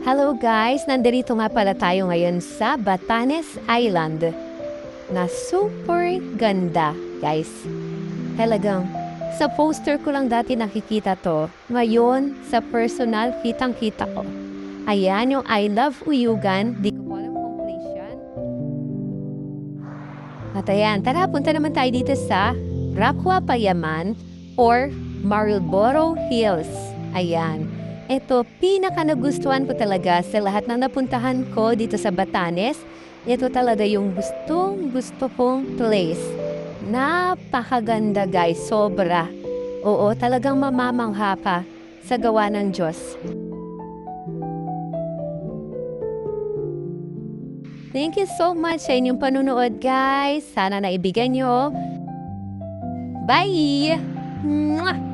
Hello guys! Nandito nga pala tayo ngayon sa Batanes Island na super ganda guys. Talagang sa poster ko lang dati nakikita to. Ngayon, sa personal, kitang-kita ko. Ayan yung I Love Uyugan. Di ko po alam kung place yan. At ayan, tara punta naman tayo dito sa Rapwa Payaman or Marlboro Hills. Ayan. Ito, pinaka nagustuhan ko talaga sa lahat ng napuntahan ko dito sa Batanes. Ito talaga yung gustong gusto kong place. Napakaganda guys, sobra. Oo, talagang mamamangha ka sa gawa ng Diyos. Thank you so much sa inyong panunood guys. Sana naibigan nyo. Bye! Mwah!